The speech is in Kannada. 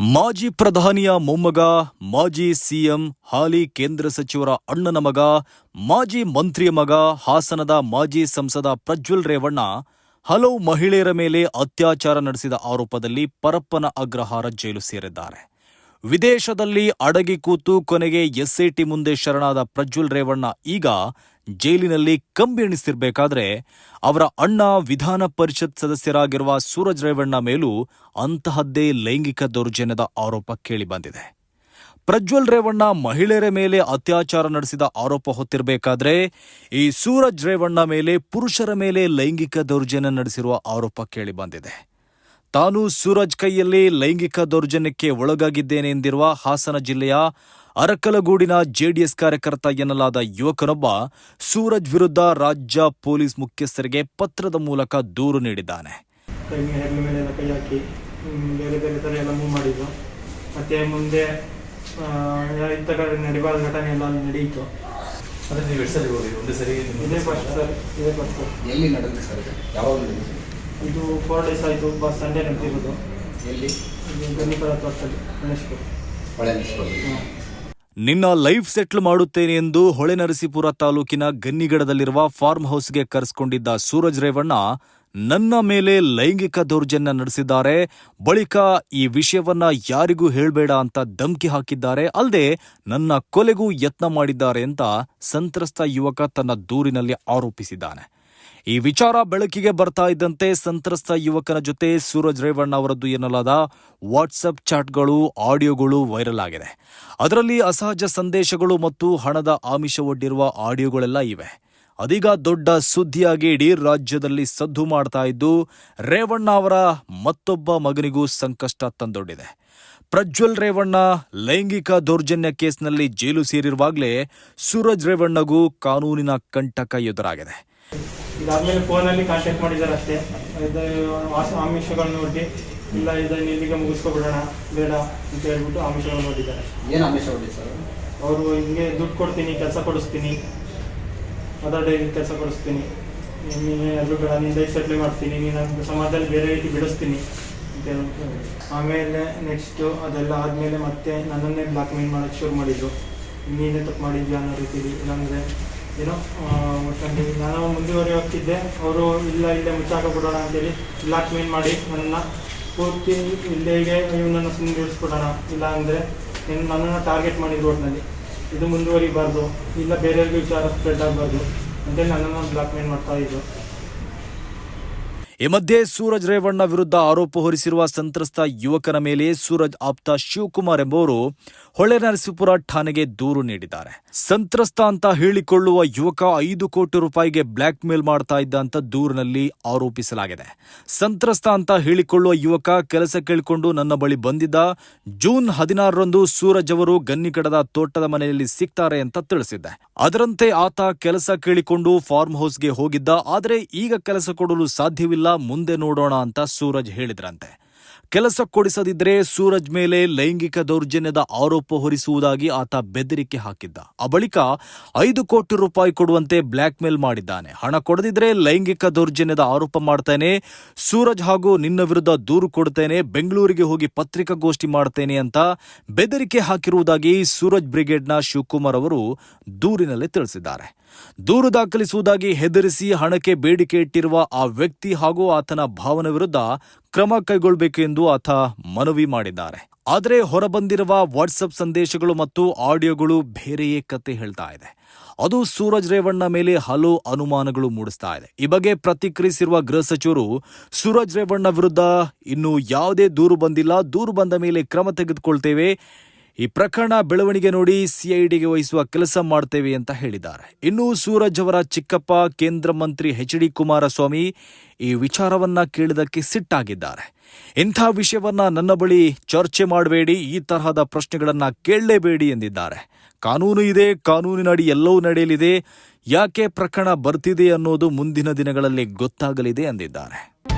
ಮಾಜಿ ಪ್ರಧಾನಿಯ ಮೊಮ್ಮಗ, ಮಾಜಿ ಸಿಎಂ, ಹಾಲಿ ಕೇಂದ್ರ ಸಚಿವರ ಅಣ್ಣನ ಮಗ, ಮಾಜಿ ಮಂತ್ರಿಯ ಮಗ, ಹಾಸನದ ಮಾಜಿ ಸಂಸದ ಪ್ರಜ್ವಲ್ ರೇವಣ್ಣ ಹಲವು ಮಹಿಳೆಯರ ಮೇಲೆ ಅತ್ಯಾಚಾರ ನಡೆಸಿದ ಆರೋಪದಲ್ಲಿ ಪರಪ್ಪನ ಅಗ್ರಹಾರ ಜೈಲು ಸೇರಿದ್ದಾರೆ. ವಿದೇಶದಲ್ಲಿ ಅಡಗಿ ಕೂತು ಕೊನೆಗೆ ಎಸ್ಐಟಿ ಮುಂದೆ ಶರಣಾದ ಪ್ರಜ್ವಲ್ ರೇವಣ್ಣ ಈಗ ಜೈಲಿನಲ್ಲಿ ಕಂಬಿ ಎಣಿಸ್ತಿರ್ಬೇಕಾದ್ರೆ ಅವರ ಅಣ್ಣ ವಿಧಾನ ಪರಿಷತ್ ಸದಸ್ಯರಾಗಿರುವ ಸೂರಜ್ ರೇವಣ್ಣ ಮೇಲೂ ಅಂತಹದ್ದೇ ಲೈಂಗಿಕ ದೌರ್ಜನ್ಯದ ಆರೋಪ ಕೇಳಿಬಂದಿದೆ ಪ್ರಜ್ವಲ್ ರೇವಣ್ಣ ಮಹಿಳೆಯರ ಮೇಲೆ ಅತ್ಯಾಚಾರ ನಡೆಸಿದ ಆರೋಪ ಹೊತ್ತಿರಬೇಕಾದ್ರೆ ಈ ಸೂರಜ್ ರೇವಣ್ಣ ಮೇಲೆ ಪುರುಷರ ಮೇಲೆ ಲೈಂಗಿಕ ದೌರ್ಜನ್ಯ ನಡೆಸಿರುವ ಆರೋಪ ಕೇಳಿಬಂದಿದೆ ತಾನು ಸೂರಜ್ ಕೈಯಲ್ಲಿ ಲೈಂಗಿಕ ದೌರ್ಜನ್ಯಕ್ಕೆ ಒಳಗಾಗಿದ್ದೇನೆ ಎಂದಿರುವ ಹಾಸನ ಜಿಲ್ಲೆಯ ಅರಕಲಗೂಡಿನ ಜೆಡಿಎಸ್ ಕಾರ್ಯಕರ್ತ ಎನ್ನಲಾದ ಯುವಕನೊಬ್ಬ ಸೂರಜ್ ವಿರುದ್ಧ ರಾಜ್ಯ ಪೊಲೀಸ್ ಮುಖ್ಯಸ್ಥರಿಗೆ ಪತ್ರದ ಮೂಲಕ ದೂರು ನೀಡಿದ್ದಾನೆ. ಬೇರೆ ಬೇರೆ ಥರ ಎಲ್ಲ ಮೂವ್ ಮಾಡಿದ್ದು. ಮತ್ತು ಮುಂದೆ ನಡಿಬಾರ್ದ ಘಟನೆ ಎಲ್ಲ ಅಲ್ಲಿ ನಡೆಯಿತು ಅಂದ್ರೆ ನೀವು ಎಷ್ಟು ಸರಿ ಹೋಗಿ ಒಂದು ಸರಿ ಇದೇ ಫಸ್ಟ್ ಸರ್ ಇದೇ ಫಸ್ಟ್ ಸರ್. ಎಲ್ಲಿ ನಡೆದಿದೆ ಸರ್ ಯಾವಾಗ ನಡೆದಿದೆ? ಇದು ಫೋರ್ ಡೇಸ್ ಆಯಿತು ಬಸ್ ಸಂಡೇ ನಡೆದಿರೋದು. ಎಲ್ಲಿ? ಗಣಿಪರ ತೋಟದಲ್ಲಿ ಗಣೇಶ್ಪುರ. ಹೊಳೆ ನಿನ್ನ ಲೈಫ್ ಸೆಟ್ಲ್ ಮಾಡುತ್ತೇನೆ ಎಂದು ಹೊಳೆನರಸೀಪುರ ತಾಲೂಕಿನ ಗನ್ನಿಗಡದಲ್ಲಿರುವ ಫಾರ್ಮ್ ಹೌಸ್ಗೆ ಕರೆಸಿಕೊಂಡಿದ್ದ ಸೂರಜ್ ರೇವಣ್ಣ ನನ್ನ ಮೇಲೆ ಲೈಂಗಿಕ ದೌರ್ಜನ್ಯ ನಡೆಸಿದ್ದಾರೆ. ಬಳಿಕ ಈ ವಿಷಯವನ್ನ ಯಾರಿಗೂ ಹೇಳಬೇಡ ಅಂತ ಧಮ್ಕಿ ಹಾಕಿದ್ದಾರೆ. ಅಲ್ಲದೆ ನನ್ನ ಕೊಲೆಗೂ ಯತ್ನ ಮಾಡಿದ್ದಾರೆ ಅಂತ ಸಂತ್ರಸ್ತ ಯುವಕ ತನ್ನ ದೂರಿನಲ್ಲಿ ಆರೋಪಿಸಿದ್ದಾನೆ. ಈ ವಿಚಾರ ಬೆಳಕಿಗೆ ಬರ್ತಾ ಇದ್ದಂತೆ ಸಂತ್ರಸ್ತ ಯುವಕನ ಜೊತೆ ಸೂರಜ್ ರೇವಣ್ಣ ಅವರದ್ದು ಎನ್ನಲಾದ ವಾಟ್ಸಪ್ ಚಾಟ್ಗಳು, ಆಡಿಯೋಗಳು ವೈರಲ್ ಆಗಿದೆ. ಅದರಲ್ಲಿ ಅಸಹಜ ಸಂದೇಶಗಳು ಮತ್ತು ಹಣದ ಆಮಿಷ ಒಡ್ಡಿರುವ ಆಡಿಯೋಗಳೆಲ್ಲ ಇವೆ. ಅದೀಗ ದೊಡ್ಡ ಸುದ್ದಿಯಾಗಿ ಇಡೀ ರಾಜ್ಯದಲ್ಲಿ ಸದ್ದು ಮಾಡ್ತಾ ಇದ್ದು, ರೇವಣ್ಣ ಅವರ ಮತ್ತೊಬ್ಬ ಮಗನಿಗೂ ಸಂಕಷ್ಟ ತಂದೊಡ್ಡಿದೆ. ಪ್ರಜ್ವಲ್ ರೇವಣ್ಣ ಲೈಂಗಿಕ ದೌರ್ಜನ್ಯ ಕೇಸ್ನಲ್ಲಿ ಜೈಲು ಸೇರಿರುವಾಗಲೇ ಸೂರಜ್ ರೇವಣ್ಣಗೂ ಕಾನೂನಿನ ಕಂಟಕ ಎದುರಾಗಿದೆ. ಇದಾದ್ಮೇಲೆ ಫೋನಲ್ಲಿ ಕಾಂಟ್ಯಾಕ್ಟ್ ಮಾಡಿದ್ದಾರೆ ಅಷ್ಟೇ. ಇದು ಆಮಿಷಗಳನ್ನ ನೋಡಿ ಇಲ್ಲ ಇದನ್ನು ಇಲ್ಲಿಗೆ ಮುಗಿಸ್ಕೊಬಿಡೋಣ ಬೇಡ ಅಂತ ಹೇಳ್ಬಿಟ್ಟು ಆಮಿಷಗಳನ್ನ ನೋಡಿದ್ದಾರೆ ಏನು ಆಮಿಷ ಹೊಡಿ ಸರ್? ಅವರು ಹಿಂಗೆ ದುಡ್ಡು ಕೊಡ್ತೀನಿ ಕೆಲಸ ಕೊಡಿಸ್ತೀನಿ. ಅದರ ಡೈಲಿ ಕೆಲಸ ಕೊಡಿಸ್ತೀನಿ. ನೀನು ಅದು ಬೇಡ ನಿನ್ನ ಲೈಫ್ ಸೆಟ್ಲ್ ಮಾಡ್ತೀನಿ. ನೀನು ಸಮಾಜದಲ್ಲಿ ಬೇರೆ ರೀತಿ ಬಿಡಿಸ್ತೀನಿ ಅಂತ ಹೇಳ್ಬಿಟ್ಟು ಆಮೇಲೆ ನೆಕ್ಸ್ಟು ಅದೆಲ್ಲ ಆದಮೇಲೆ ಮತ್ತೆ ನನ್ನನ್ನೇ ಬ್ಲಾಕ್ ಮೇಲ್ ಮಾಡೋಕ್ಕೆ ಶುರು ಮಾಡಿದ್ರು. ನೀನೇ ತಪ್ಪು ಮಾಡಿದ್ಯಾ ಅನ್ನೋ ರೀತಿಲಿ. ಇಲ್ಲಾಂದರೆ ಏನೋ ಆ, ನಾನು ಮುಂದುವರಿ ಹೋಗ್ತಿದ್ದೆ ಅವರು ಇಲ್ಲ ಇಲ್ಲೇ ಮುಚ್ಚಾಕಬಿಡೋಣ ಅಂತೇಳಿ ಬ್ಲಾಕ್ ಕ್ಲೀನ್ ಮಾಡಿ ನನ್ನನ್ನು ಪೂರ್ತಿ ಇಲ್ಲಿಗೆ ಇವನನ್ನು ಸುಮ್ಮನೆ ಇಲ್ಲ ಅಂದರೆ ನೀನು ನನ್ನನ್ನು ಟಾರ್ಗೆಟ್ ಮಾಡಿ ರೋಡ್ನಲ್ಲಿ ಇದು ಮುಂದುವರಿಬಾರ್ದು. ಇಲ್ಲ ಬೇರೆಯವ್ರಿಗೂ ವಿಚಾರ ಸ್ಪ್ರೆಡ್ ಆಗಬಾರ್ದು ಅಂತೇಳಿ ನನ್ನನ್ನು ಮಾಡ್ತಾ ಇದ್ರು. ಈ ಮಧ್ಯೆ ಸೂರಜ್ ರೇವಣ್ಣ ವಿರುದ್ಧ ಆರೋಪ ಹೊರಿಸಿರುವ ಸಂತ್ರಸ್ತ ಯುವಕನ ಮೇಲೆ ಸೂರಜ್ ಆಪ್ತ ಶಿವಕುಮಾರ್ ಎಂಬುವರು ಹೊಳೆನರಸೀಪುರ ಠಾಣೆಗೆ ದೂರು ನೀಡಿದ್ದಾರೆ. ಸಂತ್ರಸ್ತ ಅಂತ ಹೇಳಿಕೊಳ್ಳುವ ಯುವಕ ಐದು ಕೋಟಿ ರೂಪಾಯಿಗೆ ಬ್ಲಾಕ್ ಮೇಲ್ ಮಾಡ್ತಾ ಇದ್ದ ಅಂತ ದೂರಿನಲ್ಲಿ ಆರೋಪಿಸಲಾಗಿದೆ. ಸಂತ್ರಸ್ತ ಅಂತ ಹೇಳಿಕೊಳ್ಳುವ ಯುವಕ ಕೆಲಸ ಕೇಳಿಕೊಂಡು ನನ್ನ ಬಳಿ ಬಂದಿದ್ದ. ಜೂನ್ ಹದಿನಾರರಂದು ಸೂರಜ್ ಅವರು ಗನ್ನಿಕಡದ ತೋಟದ ಮನೆಯಲ್ಲಿ ಸಿಗ್ತಾರೆ ಅಂತ ತಿಳಿಸಿದ್ದೆ. ಅದರಂತೆ ಆತ ಕೆಲಸ ಕೇಳಿಕೊಂಡು ಫಾರ್ಮ್ ಹೌಸ್ಗೆ ಹೋಗಿದ್ದ. ಆದರೆ ಈಗ ಕೆಲಸ ಕೊಡಲು ಸಾಧ್ಯವಿಲ್ಲ. ಮುಂದೆ ನೋಡೋಣ ಅಂತ ಸೂರಜ್ ಹೇಳಿದ್ರಂತೆ. ಕೆಲಸ ಕೊಡಿಸದಿದ್ರೆ ಸೂರಜ್ ಮೇಲೆ ಲೈಂಗಿಕ ದೌರ್ಜನ್ಯದ ಆರೋಪ ಹೊರಿಸುವುದಾಗಿ ಆತ ಬೆದರಿಕೆ ಹಾಕಿದ್ದ. ಆ ಬಳಿಕ ಐದು ಕೋಟಿ ರೂಪಾಯಿ ಕೊಡುವಂತೆ ಬ್ಲ್ಯಾಕ್ ಮೇಲ್ ಮಾಡಿದ್ದಾನೆ. ಹಣ ಕೊಡದಿದ್ರೆ ಲೈಂಗಿಕ ದೌರ್ಜನ್ಯದ ಆರೋಪ ಮಾಡ್ತೇನೆ. ಸೂರಜ್ ಹಾಗೂ ನಿನ್ನ ವಿರುದ್ಧ ದೂರು ಕೊಡ್ತೇನೆ. ಬೆಂಗಳೂರಿಗೆ ಹೋಗಿ ಪತ್ರಿಕಾಗೋಷ್ಠಿ ಮಾಡ್ತೇನೆ ಅಂತ ಬೆದರಿಕೆ ಹಾಕಿರುವುದಾಗಿ ಸೂರಜ್ ಬ್ರಿಗೇಡ್ನ ಶಿವಕುಮಾರ್ ಅವರು ದೂರಿನಲ್ಲಿ ತಿಳಿಸಿದ್ದಾರೆ. ದೂರು ದಾಖಲಿಸುವುದಾಗಿ ಹೆದರಿಸಿ ಹಣಕ್ಕೆ ಬೇಡಿಕೆ ಇಟ್ಟಿರುವ ಆ ವ್ಯಕ್ತಿ ಹಾಗೂ ಆತನ ಭಾವನ ವಿರುದ್ಧ ಕ್ರಮ ಕೈಗೊಳ್ಳಬೇಕು ಎಂದು ಆತ ಮನವಿ ಮಾಡಿದ್ದಾರೆ. ಆದರೆ ಹೊರಬಂದಿರುವ ವಾಟ್ಸಪ್ ಸಂದೇಶಗಳು ಮತ್ತು ಆಡಿಯೋಗಳು ಬೇರೆಯೇ ಕತೆ ಹೇಳ್ತಾ ಇದೆ. ಅದು ಸೂರಜ್ ರೇವಣ್ಣ ಮೇಲೆ ಹಲವು ಅನುಮಾನಗಳು ಮೂಡಿಸ್ತಾ ಇದೆ. ಈ ಬಗ್ಗೆ ಪ್ರತಿಕ್ರಿಯಿಸಿರುವ ಗೃಹ ಸಚಿವರು, ಸೂರಜ್ ರೇವಣ್ಣ ವಿರುದ್ಧ ಇನ್ನೂ ಯಾವುದೇ ದೂರು ಬಂದಿಲ್ಲ. ದೂರು ಬಂದ ಮೇಲೆ ಕ್ರಮ ತೆಗೆದುಕೊಳ್ತೇವೆ. ಈ ಪ್ರಕರಣ ಬೆಳವಣಿಗೆ ನೋಡಿ ಸಿಐಡಿಗೆ ವಹಿಸುವ ಕೆಲಸ ಮಾಡ್ತೇವೆ ಅಂತ ಹೇಳಿದ್ದಾರೆ. ಇನ್ನು ಸೂರಜ್ ಅವರ ಚಿಕ್ಕಪ್ಪ, ಕೇಂದ್ರ ಮಂತ್ರಿ ಎಚ್ ಡಿ ಕುಮಾರಸ್ವಾಮಿ ಈ ವಿಚಾರವನ್ನ ಕೇಳಿದಕ್ಕೆ ಸಿಟ್ಟಾಗಿದ್ದಾರೆ. ಇಂಥ ವಿಷಯವನ್ನ ನನ್ನ ಬಳಿ ಚರ್ಚೆ ಮಾಡಬೇಡಿ, ಈ ತರಹದ ಪ್ರಶ್ನೆಗಳನ್ನ ಕೇಳಲೇಬೇಡಿ ಎಂದಿದ್ದಾರೆ. ಕಾನೂನು ಇದೆ, ಕಾನೂನಿನಡಿ ಎಲ್ಲವೂ ನಡೆಯಲಿದೆ, ಯಾಕೆ ಪ್ರಕರಣ ಬರ್ತಿದೆ ಅನ್ನೋದು ಮುಂದಿನ ದಿನಗಳಲ್ಲಿ ಗೊತ್ತಾಗಲಿದೆ ಎಂದಿದ್ದಾರೆ.